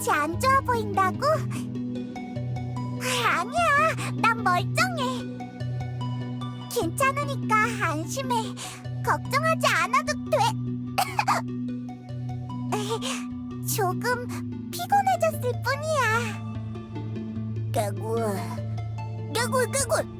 얼굴빛이 안 좋아 보인다고? 아, 아니야, 난 멀쩡해. 괜찮으니까 안심해. 걱정하지 않아도 돼. 조금 피곤해졌을 뿐이야. 개굴, 개굴, 개굴.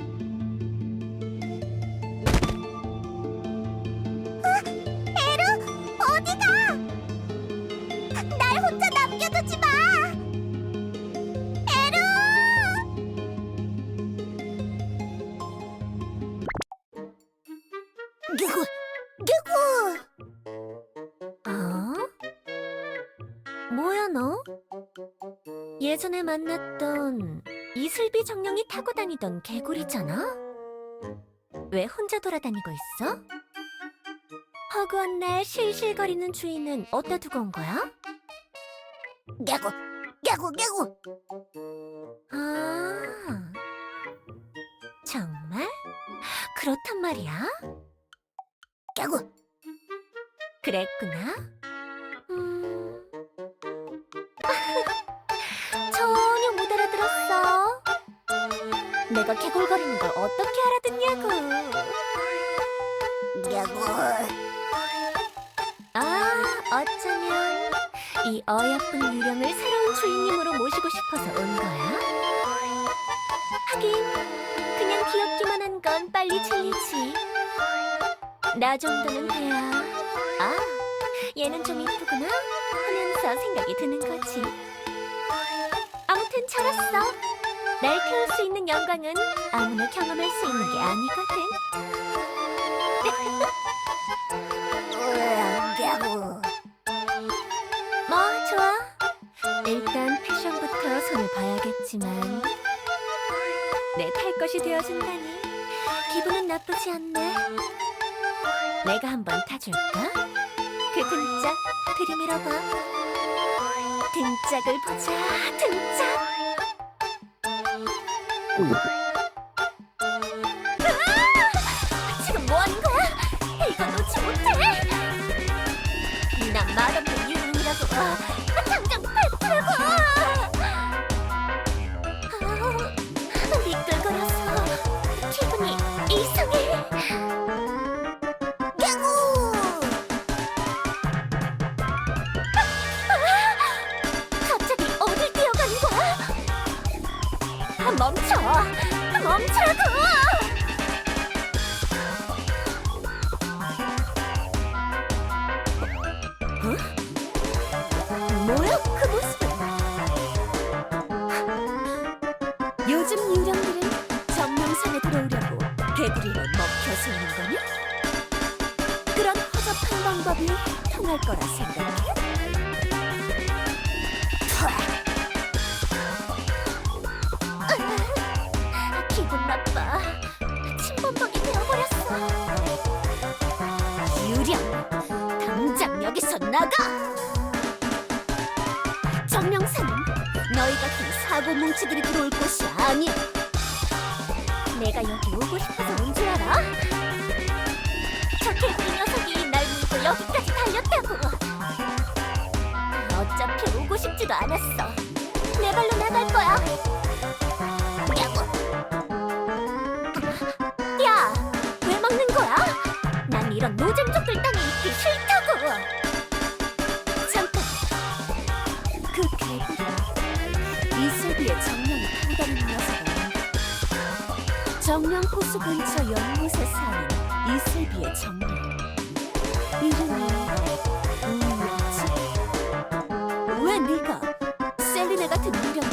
예전에 만났던 이슬비 정령이 타고 다니던 개구리잖아? 왜 혼자 돌아다니고 있어? 허구한 날 실실거리는 주인은 어디다 두고 온 거야? 개굴, 개굴, 개굴. 아, 정말? 그렇단 말이야? 개굴. 그랬구나. 내가 개굴거리는 걸 어떻게 알아듣냐고. 개굴. 아, 어쩌면 이 어여쁜 유령을 새로운 주인님으로 모시고 싶어서 온 거야? 하긴 그냥 귀엽기만 한 건 빨리 질리지. 나 정도는 돼야 아, 얘는 좀 이쁘구나 하면서 생각이 드는 거지. 아무튼 잘 왔어. 날 키울 수 있는 영광은 아무나 경험할 수 있는 게 아니거든. 뭐 좋아. 일단 패션부터 손을 봐야겠지만 내 탈 것이 되어준다니 기분은 나쁘지 않네. 내가 한번 타줄까? 그 등짝 들이밀어봐. 등짝을 보자. 등짝. 지금 뭐 하는 거야? 이거 놓지 못해. 난 맛없는 유령이라고 멈추라고 어? 그 요즘 유령들은 정명산에 들어오려고 개구리를 먹혀서 오는 거냐? 그런 허접한 방법이 통할 거라 생각해? 정명사는 너희 같은 사고 뭉치들이 들어올 곳이 아니야. 내가 여기 오고 싶어서 온 줄 알아? 저 개구리 녀석이 날 물고 여기까지 달렸다고. 어차피 오고 싶지도 않았어. 내 발로 나갈 거야. 개굴. 야, 왜 막는 거야? 난 이런 노잼족들 땅에 있기 싫다 호수 근처 연못에 사는 이슬비의 정령. 이름이 뭐였지? 왜 네가 셀리네 같은 유령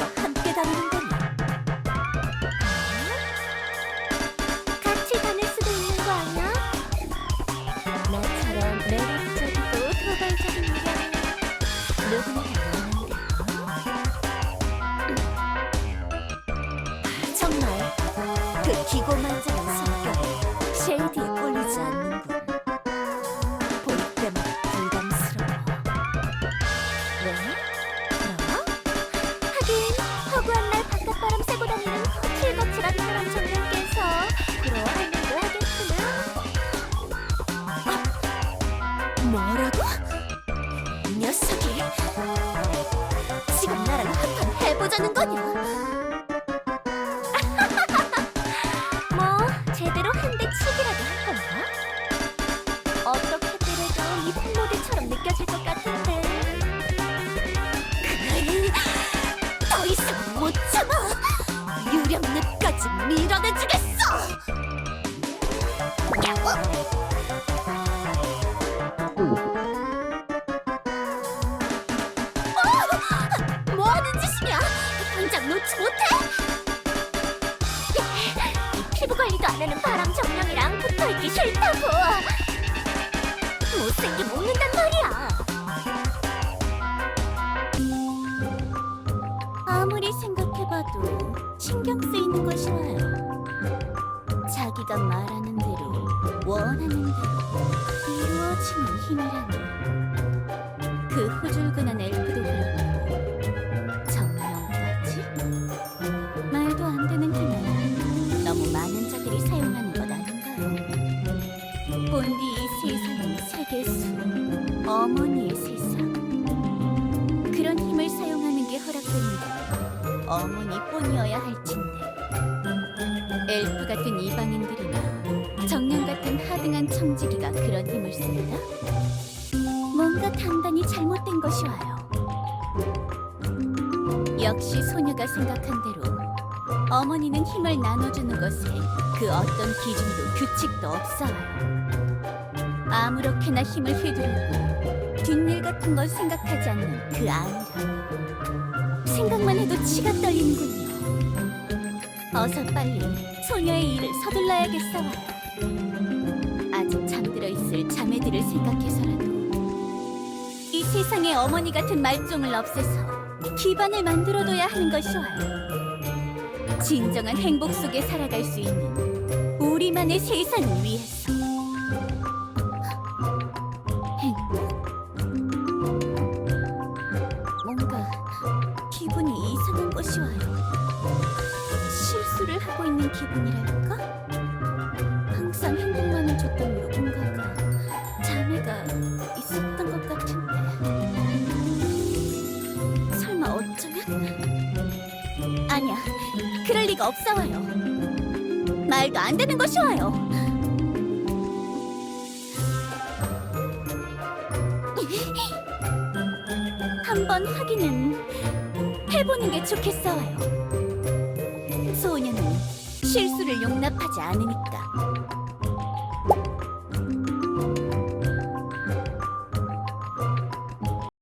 유령 힘이라니 그 후줄근한 엘프도 그렇고 정령까지 말도 안 되는 힘은 너무 많은 자들이 사용하는 것 아닌가요? 본디 이 세상은 세계수, 어머니의 세상. 그런 힘을 사용하는 게 허락되는 건 어머니뿐이어야 할진데. 엘프 같은 이방인들이나 정령 같은 하등한 청지기가 그런 힘을 쓴다? 뭔가 단단히 잘못된 것이 와요. 역시 소녀가 생각한 대로 어머니는 힘을 나눠주는 것에 그 어떤 기준도 규칙도 없어요. 아무렇게나 힘을 휘두르고 뒷일 같은 걸 생각하지 않는 그 아이라 생각만 해도 치가 떨리는군요. 어서 빨리 소녀의 일을 서둘러야겠어요. 아직 잠들어 있을 자매들을 생각해서라도 이 세상에 어머니 같은 말종을 없애서 기반을 만들어둬야 하는 것이 와요. 진정한 행복 속에 살아갈 수 있는 우리만의 세상을 위해서 행복 뭔가 기분이 이상한 것이 와요 실수를 하고 있는 기분이랄까? 그럴 리가 없어 와요. 말도 안 되는 것이 와요. 한번 확인은 해보는 게 좋겠어요. 소녀는 실수를 용납하지 않으니까.